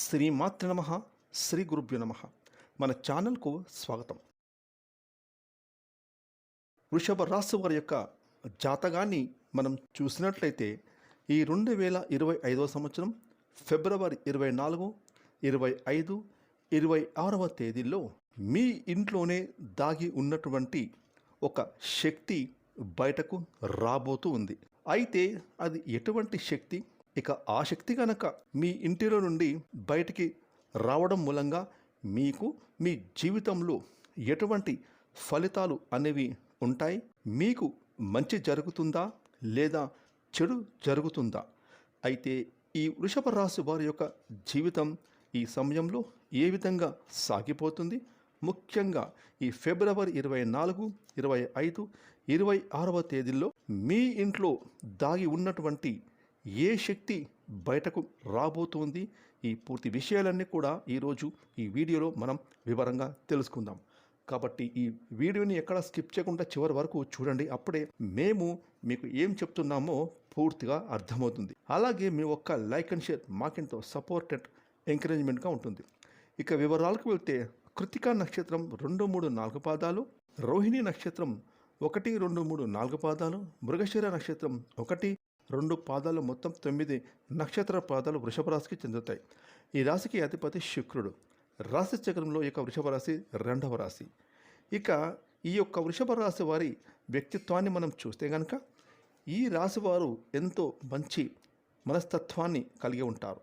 శ్రీమాతృ నమ శ్రీ గురుభ్యో నమ. మన ఛానల్కు స్వాగతం. వృషభ రాశి వారి యొక్క జాతకాన్ని మనం చూసినట్లయితే ఈ రెండు వేల ఇరవై ఐదవ సంవత్సరం ఫిబ్రవరి ఇరవై నాలుగు ఇరవై ఐదు ఇరవై ఆరవ తేదీల్లో మీ ఇంట్లోనే దాగి ఉన్నటువంటి ఒక శక్తి బయటకు రాబోతూ ఉంది. అయితే అది ఎటువంటి శక్తి? ఇక ఆ శక్తి కనుక మీ ఇంటిలో నుండి బయటికి రావడం మూలంగా మీకు మీ జీవితంలో ఎటువంటి ఫలితాలు అనేవి ఉంటాయి? మీకు మంచి జరుగుతుందా? లేదా చెడు జరుగుతుందా? అయితే ఈ వృషభ రాశి వారి యొక్క జీవితం ఈ సమయంలో ఏ విధంగా సాగిపోతుంది? ముఖ్యంగా ఈ ఫిబ్రవరి ఇరవై నాలుగు ఇరవై ఐదు ఇరవై ఆరవ తేదీల్లో మీ ఇంట్లో దాగి ఉన్నటువంటి ఏ శక్తి బయటకు రాబోతోంది? ఈ పూర్తి విషయాలన్నీ కూడా ఈరోజు ఈ వీడియోలో మనం వివరంగా తెలుసుకుందాం. కాబట్టి ఈ వీడియోని ఎక్కడ స్కిప్ చేయకుండా చివరి వరకు చూడండి. అప్పుడే మేము మీకు ఏం చెప్తున్నామో పూర్తిగా అర్థమవుతుంది. అలాగే మీ ఒక్క లైక్ అండ్ షేర్ మాకెంతో సపోర్ట్ అండ్ ఎంకరేజ్మెంట్గా ఉంటుంది. ఇక వివరాలకు వెళ్తే కృతికా నక్షత్రం రెండు మూడు నాలుగు పాదాలు రోహిణి నక్షత్రం ఒకటి రెండు మూడు నాలుగు పాదాలు మృగశిర నక్షత్రం ఒకటి రెండు పాదాలు మొత్తం తొమ్మిది నక్షత్ర పాదాలు వృషభ రాశికి చెందుతాయి. ఈ రాశికి అధిపతి శుక్రుడు. రాశి చక్రంలో యొక్క వృషభ రాశి రెండవ రాశి. ఇక ఈ యొక్క వృషభ రాశి వారి వ్యక్తిత్వాన్ని మనం చూస్తే కనుక ఈ రాశి వారు ఎంతో మంచి మనస్తత్వాన్ని కలిగి ఉంటారు.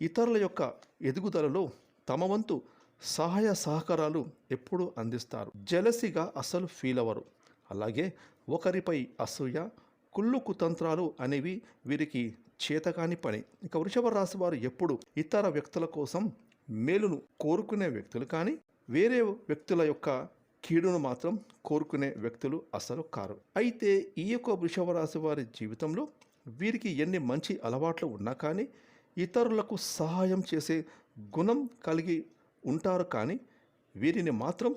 ఇతరుల యొక్క ఎదుగుదలలో తమ వంతు సహాయ సహకారాలు ఎప్పుడూ అందిస్తారు. జలసిగా అసలు ఫీల్ అవ్వరు. అలాగే ఒకరిపై అసూయ కుళ్ళు కుతంత్రాలు అనేవి వీరికి చేతకాని పని. ఇక వృషభ రాశి వారు ఎప్పుడు ఇతర వ్యక్తుల కోసం మేలును కోరుకునే వ్యక్తులు కానీ వేరే వ్యక్తుల యొక్క కీడును మాత్రం కోరుకునే వ్యక్తులు అసలు కారు. అయితే ఈ యొక్క వృషభ రాశి వారి జీవితంలో వీరికి ఎన్ని మంచి అలవాట్లు ఉన్నా కానీ ఇతరులకు సహాయం చేసే గుణం కలిగి ఉంటారు కానీ వీరిని మాత్రం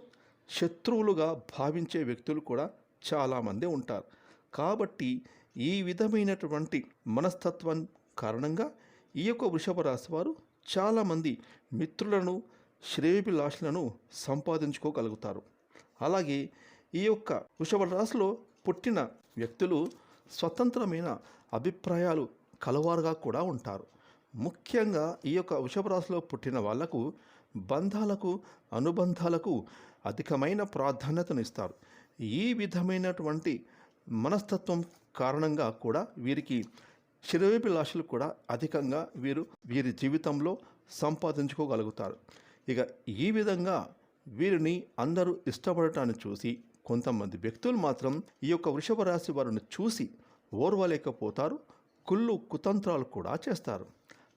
శత్రువులుగా భావించే వ్యక్తులు కూడా చాలామంది ఉంటారు. కాబట్టి ఈ విధమైనటువంటి మనస్తత్వం కారణంగా ఈ యొక్క వృషభ రాశి వారు చాలామంది మిత్రులను శ్రేయభిలాషులను సంపాదించుకోగలుగుతారు. అలాగే ఈ యొక్క వృషభ రాశిలో పుట్టిన వ్యక్తులు స్వతంత్రమైన అభిప్రాయాలు కలవారుగా కూడా ఉంటారు. ముఖ్యంగా ఈ యొక్క వృషభ రాశిలో పుట్టిన వాళ్ళకు బంధాలకు అనుబంధాలకు అధికమైన ప్రాధాన్యతను ఇస్తారు. ఈ విధమైనటువంటి మనస్తత్వం కారణంగా కూడా వీరికి శిరవేభిలాషలు కూడా అధికంగా వీరు వీరి జీవితంలో సంపాదించుకోగలుగుతారు. ఇక ఈ విధంగా వీరిని అందరూ ఇష్టపడటాన్ని చూసి కొంతమంది వ్యక్తులు మాత్రం ఈ యొక్క వృషభ రాశి వారిని చూసి ఓర్వలేకపోతారు. కుళ్ళు కుతంత్రాలు కూడా చేస్తారు.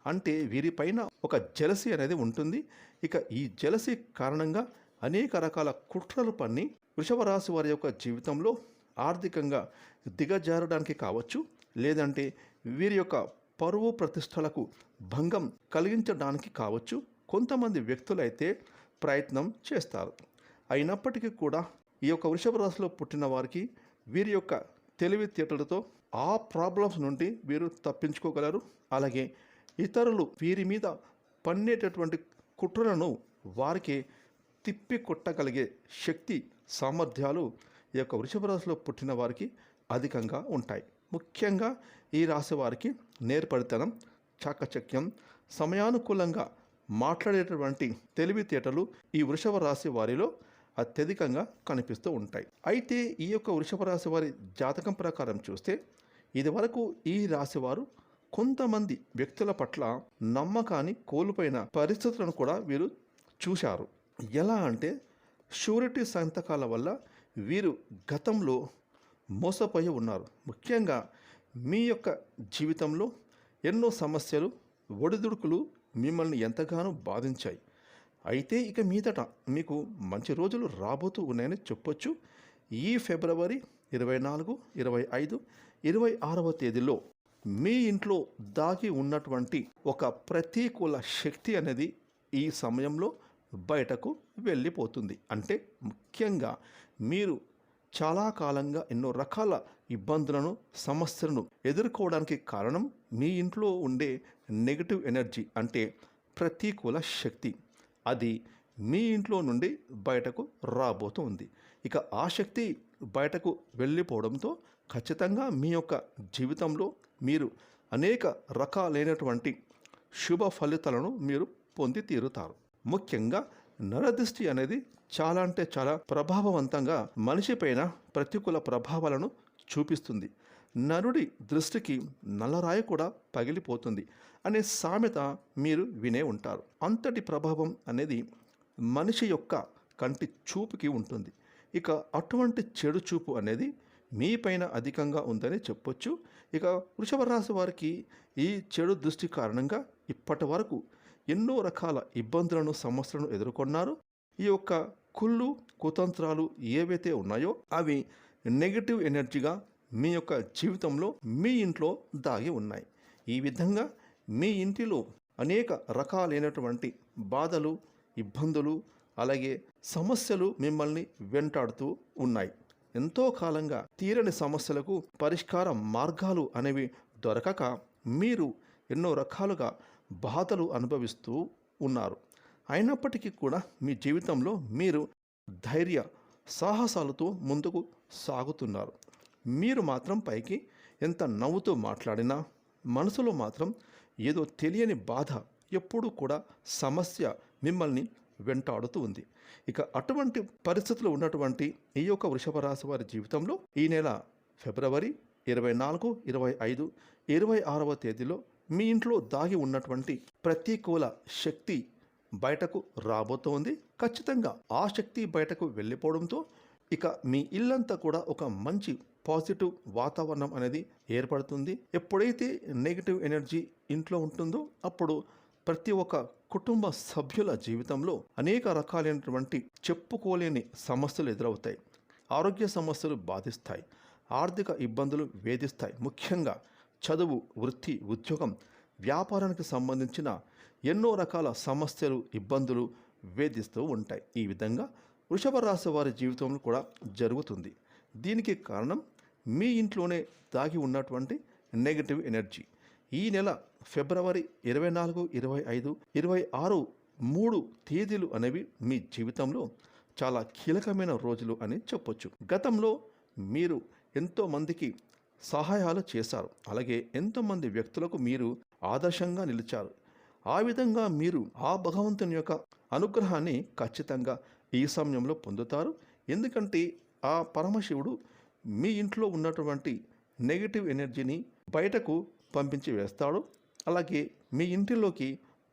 అంటే వీరిపైన ఒక జలసి అనేది ఉంటుంది. ఇక ఈ జలసి కారణంగా అనేక రకాల కుట్రలు పన్ని వృషభ రాశి వారి యొక్క జీవితంలో ఆర్థికంగా దిగజారడానికి కావచ్చు లేదంటే వీరి యొక్క పరువు ప్రతిష్టలకు భంగం కలిగించడానికి కావచ్చు కొంతమంది వ్యక్తులైతే ప్రయత్నం చేస్తారు. అయినప్పటికీ కూడా ఈ యొక్క వృషభ రాశిలో పుట్టిన వారికి వీరి యొక్క తెలివితేటలతో ఆ ప్రాబ్లమ్స్ నుండి వీరు తప్పించుకోగలరు. అలాగే ఇతరులు వీరి మీద పన్నేటటువంటి కుట్రలను వారికి తిప్పి కొట్టగలిగే శక్తి సామర్థ్యాలు ఈ యొక్క వృషభ రాశిలో పుట్టిన వారికి అధికంగా ఉంటాయి. ముఖ్యంగా ఈ రాశి వారికి నేర్పడితనం చాకచక్యం సమయానుకూలంగా మాట్లాడేటటువంటి తెలివితేటలు ఈ వృషభ రాశి వారిలో అత్యధికంగా కనిపిస్తూ ఉంటాయి. అయితే ఈ యొక్క వృషభ రాశి వారి జాతకం ప్రకారం చూస్తే ఇదివరకు ఈ రాశి వారు కొంతమంది వ్యక్తుల పట్ల నమ్మకాన్ని కోల్పోయిన పరిస్థితులను కూడా వీరు చూశారు. ఎలా అంటే షూరిటీ సంతకాల వల్ల వీరు గతంలో మోసపోయి ఉన్నారు. ముఖ్యంగా మీ యొక్క జీవితంలో ఎన్నో సమస్యలు ఒడిదుడుకులు మిమ్మల్ని ఎంతగానో బాధించాయి. అయితే ఇక మీదట మీకు మంచి రోజులు రాబోతూ ఉన్నాయని చెప్పొచ్చు. ఈ ఫిబ్రవరి ఇరవై నాలుగు ఇరవై ఐదు ఇరవై ఆరవ తేదీలో మీ ఇంట్లో దాగి ఉన్నటువంటి ఒక ప్రతికూల శక్తి అనేది ఈ సమయంలో బయటకు వెళ్ళిపోతుంది. అంటే ముఖ్యంగా మీరు చాలా కాలంగా ఎన్నో రకాల ఇబ్బందులను సమస్యలను ఎదుర్కోవడానికి కారణం మీ ఇంట్లో ఉండే నెగిటివ్ ఎనర్జీ అంటే ప్రతికూల శక్తి. అది మీ ఇంట్లో నుండి బయటకు రాబోతుంది. ఇక ఆ శక్తి బయటకు వెళ్ళిపోవడంతో ఖచ్చితంగా మీ యొక్క జీవితంలో మీరు అనేక రకాలైనటువంటి శుభ ఫలితాలను మీరు పొంది తీరుతారు ముఖ్యంగా నరదృష్టి అనేది చాలా అంటే చాలా ప్రభావవంతంగా మనిషిపైన ప్రతికూల ప్రభావాలను చూపిస్తుంది. నరుడి దృష్టికి నల్లరాయి కూడా పగిలిపోతుంది అనే సామెత మీరు వినే ఉంటారు. అంతటి ప్రభావం అనేది మనిషి యొక్క కంటి చూపుకి ఉంటుంది. ఇక అటువంటి చెడు చూపు అనేది మీపైన అధికంగా ఉందని చెప్పొచ్చు. ఇక వృషభ రాశి వారికి ఈ చెడు దృష్టి కారణంగా ఇప్పటి వరకు ఎన్నో రకాల ఇబ్బందులను సమస్యలను ఎదుర్కొన్నారు. ఈ యొక్క కుళ్ళు కుతంత్రాలు ఏవైతే ఉన్నాయో అవి నెగిటివ్ ఎనర్జీగా మీ యొక్క జీవితంలో మీ ఇంట్లో దాగి ఉన్నాయి. ఈ విధంగా మీ ఇంటిలో అనేక రకాలైనటువంటి బాధలు ఇబ్బందులు అలాగే సమస్యలు మిమ్మల్ని వెంటాడుతూ ఉన్నాయి. ఎంతో కాలంగా తీరని సమస్యలకు పరిష్కార మార్గాలు అనేవి దొరకక మీరు ఎన్నో రకాలుగా బాధలు అనుభవిస్తూ ఉన్నారు. అయినప్పటికీ కూడా మీ జీవితంలో మీరు ధైర్య సాహసాలతో ముందుకు సాగుతున్నారు. మీరు మాత్రం పైకి ఎంత నవ్వుతూ మాట్లాడినా మనసులో మాత్రం ఏదో తెలియని బాధ ఎప్పుడూ కూడా సమస్య మిమ్మల్ని వెంటాడుతూ ఉంది. ఇక అటువంటి పరిస్థితులు ఉన్నటువంటి ఈ యొక్క వృషభ రాశి వారి జీవితంలో ఈ నెల ఫిబ్రవరి ఇరవై నాలుగు ఇరవై ఐదు ఇరవై ఆరవ తేదీలో మీ ఇంట్లో దాగి ఉన్నటువంటి ప్రతికూల శక్తి బయటకు రాబోతోంది. ఖచ్చితంగా ఆ శక్తి బయటకు వెళ్ళిపోవడంతో ఇక మీ ఇల్లంతా కూడా ఒక మంచి పాజిటివ్ వాతావరణం అనేది ఏర్పడుతుంది. ఎప్పుడైతే నెగిటివ్ ఎనర్జీ ఇంట్లో ఉంటుందో అప్పుడు ప్రతి ఒక్క కుటుంబ సభ్యుల జీవితంలో అనేక రకాలైనటువంటి చెప్పుకోలేని సమస్యలు ఎదురవుతాయి. ఆరోగ్య సమస్యలు బాధిస్తాయి. ఆర్థిక ఇబ్బందులు వేధిస్తాయి. ముఖ్యంగా చదువు వృత్తి ఉద్యోగం వ్యాపారానికి సంబంధించిన ఎన్నో రకాల సమస్యలు ఇబ్బందులు వేధిస్తూ ఉంటాయి. ఈ విధంగా వృషభ రాశి వారి జీవితంలో కూడా జరుగుతుంది. దీనికి కారణం మీ ఇంట్లోనే దాగి ఉన్నటువంటి నెగటివ్ ఎనర్జీ ఈ నెల ఫిబ్రవరి ఇరవై నాలుగు ఇరవై ఐదు ఇరవై ఆరు మూడు తేదీలు అనేవి మీ జీవితంలో చాలా కీలకమైన రోజులు అని చెప్పొచ్చు. గతంలో మీరు ఎంతోమందికి సహాయాలు చేశారు. అలాగే ఎంతోమంది వ్యక్తులకు మీరు ఆదర్శంగా నిలిచారు. ఆ విధంగా మీరు ఆ భగవంతుని యొక్క అనుగ్రహాన్ని ఖచ్చితంగా ఈ సమయంలో పొందుతారు. ఎందుకంటే ఆ పరమశివుడు మీ ఇంట్లో ఉన్నటువంటి నెగిటివ్ ఎనర్జీని బయటకు పంపించి వేస్తాడు. అలాగే మీ ఇంటిలోకి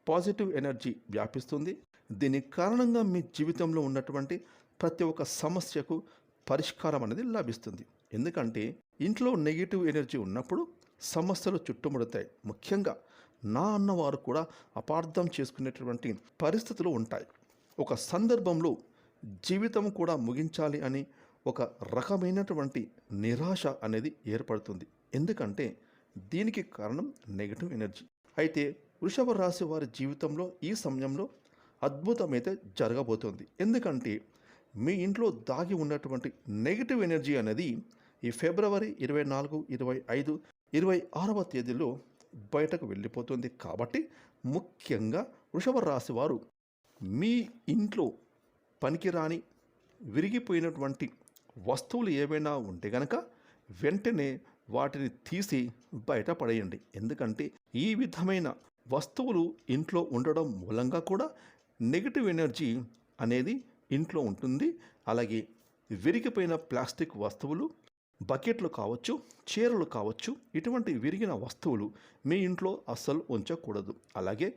పాజిటివ్ ఎనర్జీ వ్యాపిస్తుంది. దీని కారణంగా మీ జీవితంలో ఉన్నటువంటి ప్రతి ఒక్క సమస్యకు పరిష్కారం అనేది లభిస్తుంది. ఎందుకంటే ఇంట్లో నెగిటివ్ ఎనర్జీ ఉన్నప్పుడు సమస్యలు చుట్టుముడతాయి. ముఖ్యంగా నా అన్నవారు కూడా అపార్థం చేసుకునేటువంటి పరిస్థితులు ఉంటాయి. ఒక సందర్భంలో జీవితం కూడా ముగించాలి అని ఒక రకమైనటువంటి నిరాశ అనేది ఏర్పడుతుంది. ఎందుకంటే దీనికి కారణం నెగిటివ్ ఎనర్జీ అయితే వృషభ రాశి వారి జీవితంలో ఈ సమయంలో అద్భుతమైతే జరగబోతోంది. ఎందుకంటే మీ ఇంట్లో దాగి ఉన్నటువంటి నెగిటివ్ ఎనర్జీ అనేది ఈ ఫిబ్రవరి ఇరవై నాలుగు ఇరవై ఐదు ఇరవై ఆరవ తేదీలో బయటకు వెళ్ళిపోతుంది కాబట్టి ముఖ్యంగా వృషభ రాశి వారు మీ ఇంట్లో పనికిరాని విరిగిపోయినటువంటి వస్తువులు ఏవైనా ఉంటే గనక వెంటనే వాటిని తీసి బయట పడేయండి. ఎందుకంటే ఈ విధమైన వస్తువులు ఇంట్లో ఉండడం మూలంగా కూడా నెగిటివ్ ఎనర్జీ అనేది ఇంట్లో ఉంటుంది. అలాగే విరిగిపోయిన ప్లాస్టిక్ వస్తువులు బకెట్లు కావచ్చు చీరలు కావచ్చు ఇటువంటి విరిగిన వస్తువులు మీ ఇంట్లో అస్సలు ఉంచకూడదు. అలాగే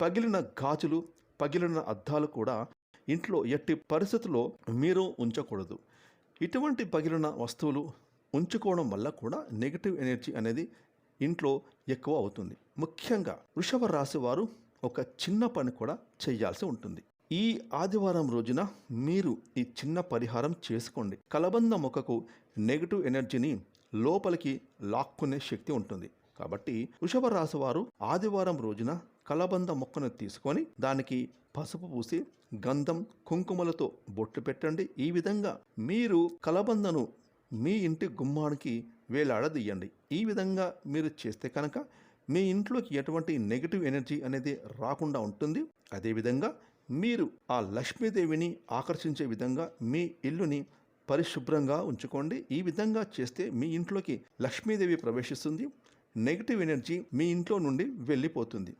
పగిలిన గాజులు పగిలిన అద్దాలు కూడా ఇంట్లో ఎట్టి పరిస్థితుల్లో మీరు ఉంచకూడదు. ఇటువంటి పగిలిన వస్తువులు ఉంచుకోవడం వల్ల కూడా నెగిటివ్ ఎనర్జీ అనేది ఇంట్లో ఎక్కువ అవుతుంది. ముఖ్యంగా వృషభ రాశి వారు ఒక చిన్న పని కూడా చేయాల్సి ఉంటుంది. ఈ ఆదివారం రోజున మీరు ఈ చిన్న పరిహారం చేసుకోండి. కలబంద మొక్కకు నెగిటివ్ ఎనర్జీని లోపలికి లాక్కునే శక్తి ఉంటుంది. కాబట్టి వృషభ రాశి వారు ఆదివారం రోజున కలబంద మొక్కను తీసుకొని దానికి పసుపు పూసి గంధం కుంకుమలతో బొట్టు పెట్టండి. ఈ విధంగా మీరు కలబందను మీ ఇంటి గుమ్మానికి వేలాడదీయండి. ఈ విధంగా మీరు చేస్తే కనుక మీ ఇంట్లోకి ఎటువంటి నెగిటివ్ ఎనర్జీ అనేది రాకుండా ఉంటుంది. అదేవిధంగా మీరు ఆ లక్ష్మీదేవిని ఆకర్షించే విధంగా మీ ఇల్లుని పరిశుభ్రంగా ఉంచుకోండి. ఈ విధంగా చేస్తే మీ ఇంట్లోకి లక్ష్మీదేవి ప్రవేశిస్తుంది. నెగిటివ్ ఎనర్జీ మీ ఇంట్లో నుండి వెళ్ళిపోతుంది.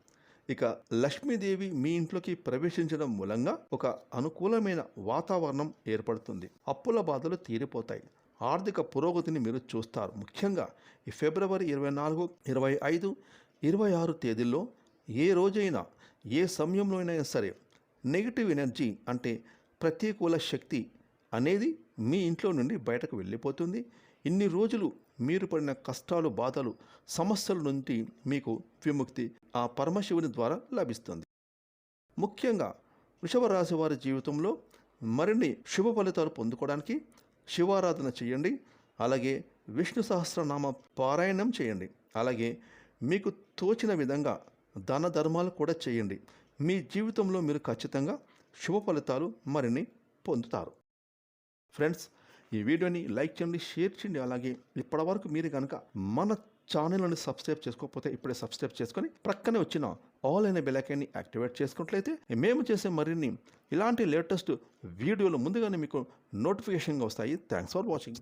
ఇక లక్ష్మీదేవి మీ ఇంట్లోకి ప్రవేశించడం మూలంగా ఒక అనుకూలమైన వాతావరణం ఏర్పడుతుంది. అప్పుల బాధలు తీరిపోతాయి. ఆర్థిక పురోగతిని మీరు చూస్తారు. ముఖ్యంగా ఈ ఫిబ్రవరి ఇరవై నాలుగు ఇరవై ఐదు ఇరవై ఆరు తేదీల్లో ఏ రోజైనా ఏ సమయంలో సరే నెగిటివ్ ఎనర్జీ అంటే ప్రతికూల శక్తి అనేది మీ ఇంట్లో నుండి బయటకు వెళ్ళిపోతుంది. ఇన్ని రోజులు మీరు పడిన కష్టాలు బాధలు సమస్యల నుండి మీకు విముక్తి ఆ పరమశివుని ద్వారా లభిస్తుంది. ముఖ్యంగా వృషభ రాశి వారి జీవితంలో మరిన్ని శుభ ఫలితాలు పొందుకోవడానికి శివారాధన చేయండి. అలాగే విష్ణు సహస్రనామ పారాయణం చేయండి. అలాగే మీకు తోచిన విధంగా దాన ధర్మాలు కూడా చేయండి. మీ జీవితంలో మీరు ఖచ్చితంగా శుభ ఫలితాలు మరిన్ని పొందుతారు. ఫ్రెండ్స్ ఈ వీడియోని లైక్ చేయండి షేర్ చేయండి. అలాగే ఇప్పటివరకు మీరు కనుక మన ఛానల్ని సబ్స్క్రైబ్ చేసుకోకపోతే ఇప్పుడే సబ్స్క్రైబ్ చేసుకొని ప్రక్కనే వచ్చిన ఆల్ అయిన బెలైకాన్ని యాక్టివేట్ చేసుకున్నట్లయితే మేము చేసే మరిన్ని ఇలాంటి లేటెస్ట్ వీడియోలు ముందుగానే మీకు నోటిఫికేషన్గా వస్తాయి. Thanks for watching